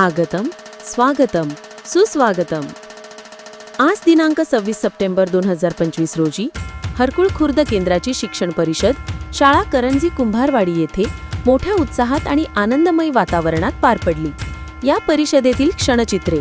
आगतम स्वागतम सुस्वागतम. आज दिनांक सव्वीस सप्टेंबर दोन हजार पंचवीस रोजी हरकुळ खुर्द केंद्राची शिक्षण परिषद शाळा करंजी कुंभारवाडी येथे मोठ्या उत्साहात आणि आनंदमय वातावरणात पार पडली. या परिषदेतील क्षणचित्रे